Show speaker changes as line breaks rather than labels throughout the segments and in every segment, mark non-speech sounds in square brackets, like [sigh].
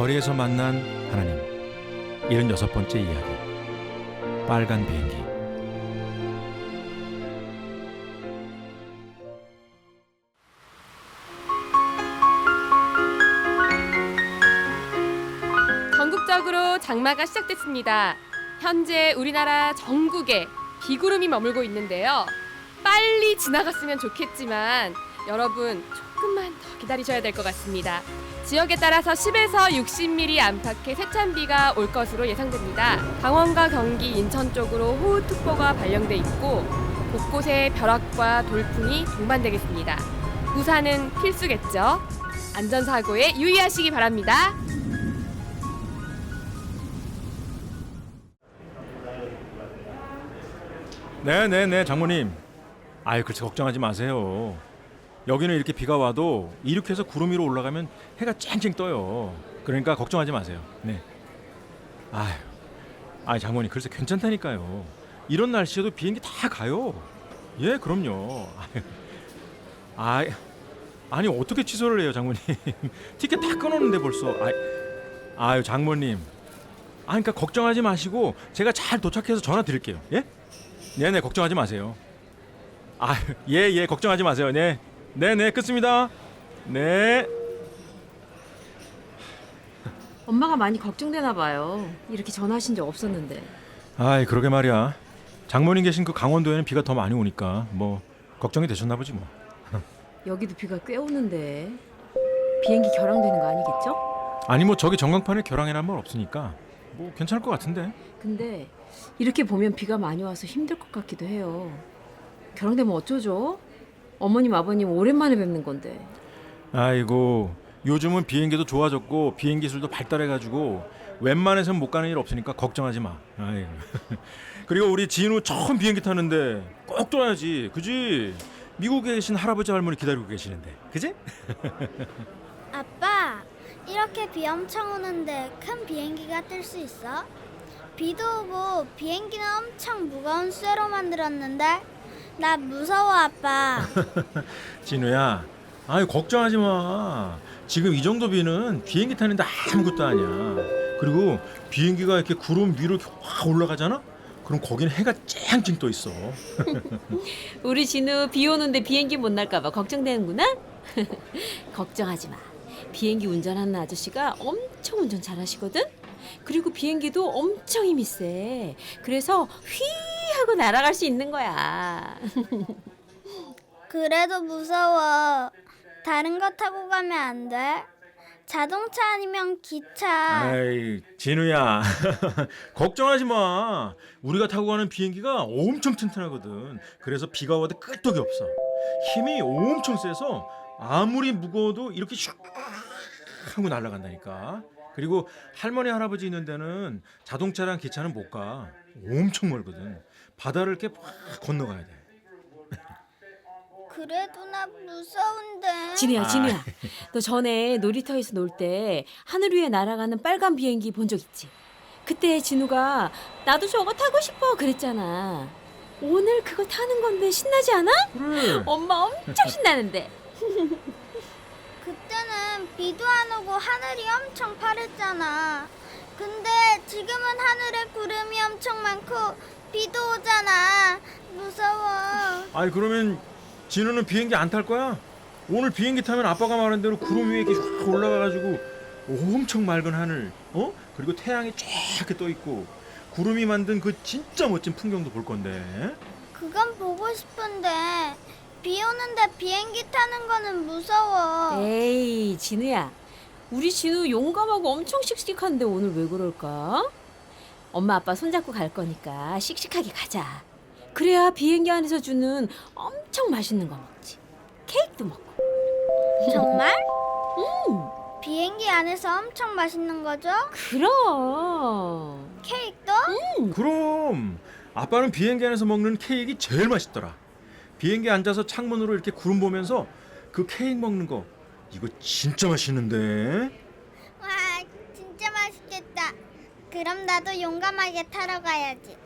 거리에서 만난 하나님 76번째 이야기 빨간 비행기
전국적으로 장마가 시작됐습니다. 현재 우리나라 전국에 비구름이 머물고 있는데요. 빨리 지나갔으면 좋겠지만 여러분 조금만 더 기다리셔야 될 것 같습니다. 지역에 따라서 10에서 60mm 안팎의 세찬비가 올 것으로 예상됩니다. 강원과 경기, 인천 쪽으로 호우특보가 발령돼 있고 곳곳에 벼락과 돌풍이 동반되겠습니다. 우산은 필수겠죠. 안전사고에 유의하시기 바랍니다.
네네네 장모님 아유 글쎄 걱정하지 마세요 여기는 이렇게 비가 와도 이렇게 해서 구름 위로 올라가면 해가 쨍쨍 떠요. 그러니까 걱정하지 마세요. 네. 아유 아이 장모님 글쎄 괜찮다니까요. 이런 날씨에도 비행기 다 가요. 예 그럼요. 아이 아니 어떻게 취소를 해요 장모님? [laughs] 티켓 다 끊었는데 벌써. 아이, 아유 장모님. 아 그러니까 걱정하지 마시고 제가 잘 도착해서 전화 드릴게요. 예? 네네 걱정하지 마세요. 아, 예, 예, 걱정하지 마세요. 네. 네, 네, 끝습니다. 네.
엄마가 많이 걱정되나 봐요. 이렇게 전화하신 적 없었는데.
아이, 그러게 말이야. 장모님 계신 그 강원도에는 비가 더 많이 오니까 뭐 걱정이 되셨나 보지 뭐. [laughs]
여기도 비가 꽤 오는데 비행기 결항되는 거 아니겠죠?
아니 뭐 저기 전광판에 결항해란 말 없으니까 뭐 괜찮을 것 같은데.
근데 이렇게 보면 비가 많이 와서 힘들 것 같기도 해요. 결항되면 어쩌죠? 어머님 아버님 오랜만에 뵙는 건데.
아이고, 요즘은 비행기도 좋아졌고 비행 기술도 발달해 가지고 웬만해선 못 가는 일 없으니까 걱정하지 마. 아이. [laughs] 그리고 우리 진우 처음 비행기 타는데 꼭 떠나야지. 그지? 미국에 계신 할아버지 할머니 기다리고 계시는데. 그지? [laughs]
아빠, 이렇게 비 엄청 오는데 큰 비행기가 뜰 수 있어? 비도 오고 비행기는 엄청 무거운 쇠로 만들었는데 나 무서워 아빠. [laughs]
진우야. 아이 걱정하지 마. 지금 이 정도 비는 비행기 타는데 아무것도 아니야. 그리고 비행기가 이렇게 구름 위로 이렇게 확 올라가잖아? 그럼 거기는 해가 쨍쨍 떠 있어. [laughs]
우리 진우 비 오는데 비행기 못 날까 봐 걱정되는구나. [laughs] 걱정하지 마. 비행기 운전하는 아저씨가 엄청 운전 잘하시거든. 그리고 비행기도 엄청 힘이 세. 그래서 휘 하고 날아갈 수 있는 거야.
그래도 무서워. 다른 거 타고 가면 안 돼? 자동차 아니면 기차.
에이, 진우야. [laughs] 걱정하지 마. 우리가 타고 가는 비행기가 엄청 튼튼하거든. 그래서 비가 와도 끄떡이 없어. 힘이 엄청 세서 아무리 무거워도 이렇게 슉 하고 날아간다니까. 그리고 할머니 할아버지 있는 데는 자동차랑 기차는 못 가. 엄청 멀거든. 바다를 이렇게 막 건너가야 돼.
그래도 나 무서운데.
진우야,
아.
진우야. 너 전에 놀이터에서 놀 때 하늘 위에 날아가는 빨간 비행기 본 적 있지? 그때 진우가 나도 저거 타고 싶어 그랬잖아. 오늘 그거 타는 건데 신나지 않아?
그래.
엄마 엄청 신나는데. [laughs]
그때는 비도 안 오고 하늘이 엄청 파랬잖아. 근데 지금은 하늘에 구름이 엄청 많고 비도 오잖아. 무서워.
아니 그러면 진우는 비행기 안 탈 거야? 오늘 비행기 타면 아빠가 말한 대로 구름 위에 이렇게 쫙 올라가가지고 엄청 맑은 하늘, 어? 그리고 태양이 쫙 이렇게 떠 있고 구름이 만든 그 진짜 멋진 풍경도 볼 건데.
그건 보고 싶은데 비 오는데 비행기 타는 거는 무서워.
에이, 진우야. 우리 진우 용감하고 엄청 씩씩한데 오늘 왜 그럴까? 엄마 아빠 손잡고 갈 거니까 씩씩하게 가자. 그래야 비행기 안에서 주는 엄청 맛있는 거 먹지. 케이크도 먹고.
정말? 비행기 안에서 엄청 맛있는 거죠?
그럼.
케이크도?
그럼 아빠는 비행기 안에서 먹는 케이크 제일 맛있더라. 비행기 앉아서 창문으로 이렇게 구름 보면서 그 케이크 먹는 거 이거 진짜 맛있는데.
와, 진짜 맛있겠다. 그럼 나도 용감하게 타러 가야지.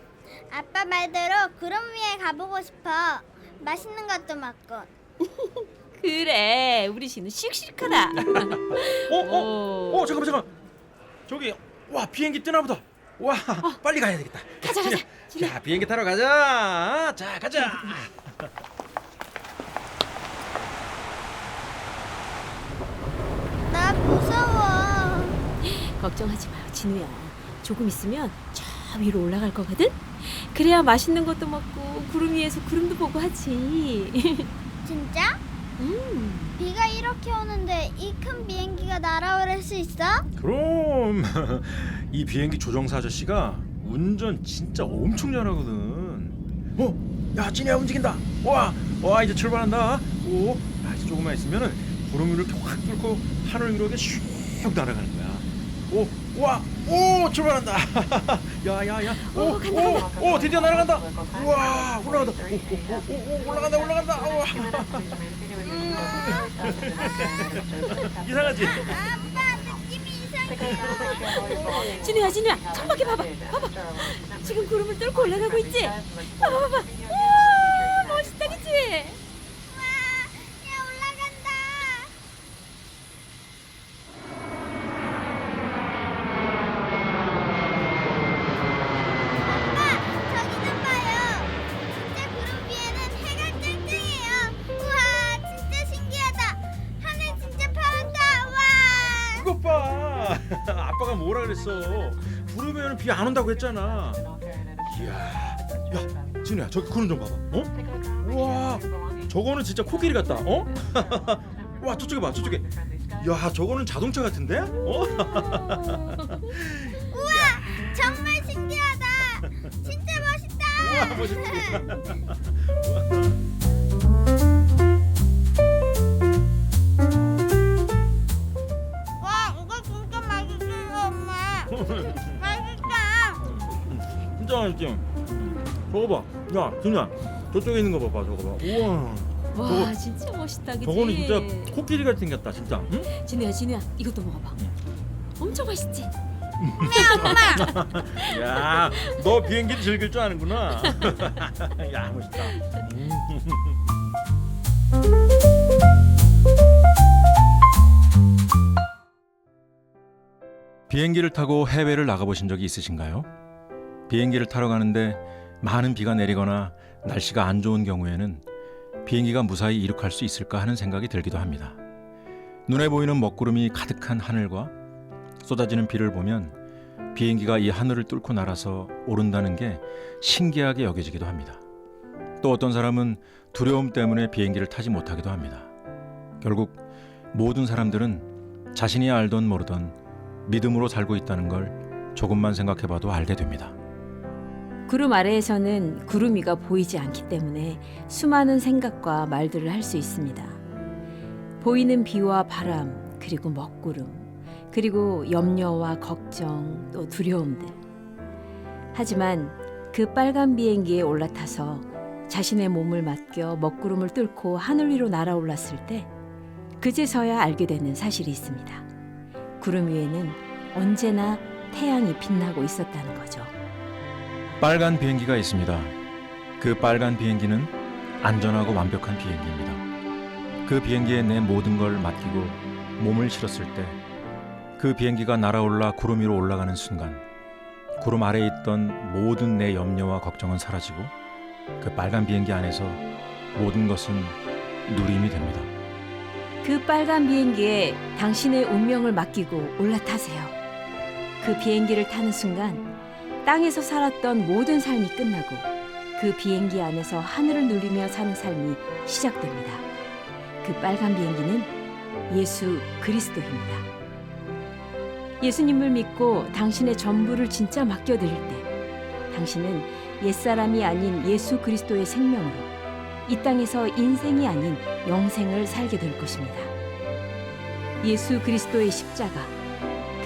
아빠 말대로 구름 위에 가보고 싶어. 맛있는 것도 먹고. [laughs]
그래. 우리 진우 씩씩하다.
어, 어, 어, 잠깐만, 잠깐. 저기 와 비행기 뜨나 보다. 와 빨리 가야 되겠다.
가자, 가자.
자 비행기 타러 가자. 자 가자.
나 무서워.
걱정하지 마요, 진우야. 조금 있으면 저 위로 올라갈 거거든. 그래야 맛있는 것도 먹고 구름 위에서 구름도 보고 하지. [laughs]
진짜?
음.
비가 이렇게 오는데 이 큰 비행기가 날아오를 수 있어?
그럼 [laughs] 이 비행기 조종사 아저씨가 운전 진짜 엄청 잘하거든. 어, 야 진이야 움직인다. 와, 와 이제 출발한다. 오, 야, 이제 조금만 있으면은 구름 위를 이렇게 확 뚫고 하늘 위로 이렇게 슉 날아가는. 오, 와, 오 출발한다. 야, 야, 야. 오,
오, 간다,
오, 오 드디어 날아간다. 우와, 올라간다. 오, 오, 오, 오, 올라간다, 올라간다. 우와. 이상하지?
아빠 느낌이 이상해요.
진우야, 진우야, 천박이 봐봐, 봐봐. 지금 구름을 뚫고 올라가고 있지? 봐봐, 봐봐. 우
그랬어. 구름에는 비안 온다고 했잖아. 이야, 야, 진우야, 저기 구름 좀 봐봐. 어? 우와, 저거는 진짜 코끼리 같다. 어? [laughs] 와, 저쪽에 봐, 저쪽에. 야, 저거는 자동차 같은데? 어? [laughs]
우와, 정말 신기하다. 진짜 멋있다.
우와, 멋있지. [laughs]
맛있다.
진짜 맛있지. 저거 봐, 야, 진우야, 저쪽에 있는 거 봐봐, 저거 봐. 우와,
와,
저거-
진짜 멋있다, 그치?
저거는 진짜 코끼리 같이 생겼다, 진짜. 응?
진우야, 진우야, 이것도 먹어봐. 엄청 맛있지? [laughs]
야, 너 비행기 즐길 줄 아는구나. [laughs] 야, 멋있다. [laughs] 음. 비행기를 타고 해외를 나가보신 적이 있으신가요? 비행기를 타러 가는데 많은 비가 내리거나 날씨가 안 좋은 경우에는 비행기가 무사히 이륙할 수 있을까 하는 생각이 들기도 합니다. 눈에 보이는 먹구름이 가득한 하늘과 쏟아지는 비를 보면 비행기가 이 하늘을 뚫고 날아서 오른다는 게 신기하게 여겨지기도 합니다. 또 어떤 사람은 두려움 때문에 비행기를 타지 못하기도 합니다. 결국 모든 사람들은 자신이 알던 모르던 믿음으로 살고 있다는 걸 조금만 생각해봐도 알게 됩니다.
구름 아래에서는 구름 위가 보이지 않기 때문에 수많은 생각과 말들을 할 수 있습니다. 보이는 비와 바람, 그리고 먹구름, 그리고 염려와 걱정, 또 두려움들. 하지만 그 빨간 비행기에 올라타서 자신의 몸을 맡겨 먹구름을 뚫고 하늘 위로 날아올랐을 때 그제서야 알게 되는 사실이 있습니다. 구름 위에는 언제나 태양이 빛나고 있었다는 거죠.
빨간 비행기가 있습니다. 그 빨간 비행기는 안전하고 완벽한 비행기입니다. 그 비행기에 내 모든 걸 맡기고 몸을 실었을 때 그 비행기가 날아올라 구름 위로 올라가는 순간 구름 아래에 있던 모든 내 염려와 걱정은 사라지고 그 빨간 비행기 안에서 모든 것은 누림이 됩니다.
그 빨간 비행기에 당신의 운명을 맡기고 올라타세요. 그 비행기를 타는 순간 땅에서 살았던 모든 삶이 끝나고 그 비행기 안에서 하늘을 누리며 사는 삶이 시작됩니다. 그 빨간 비행기는 예수 그리스도입니다. 예수님을 믿고 당신의 전부를 진짜 맡겨드릴 때 당신은 옛사람이 아닌 예수 그리스도의 생명으로 이 땅에서 인생이 아닌 영생을 살게 될 것입니다. 예수 그리스도의 십자가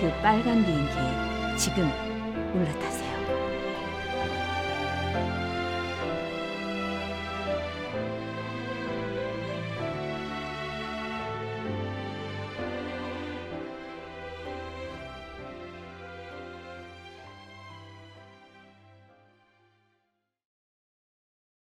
그 빨간 비행기에 지금 올라타세요.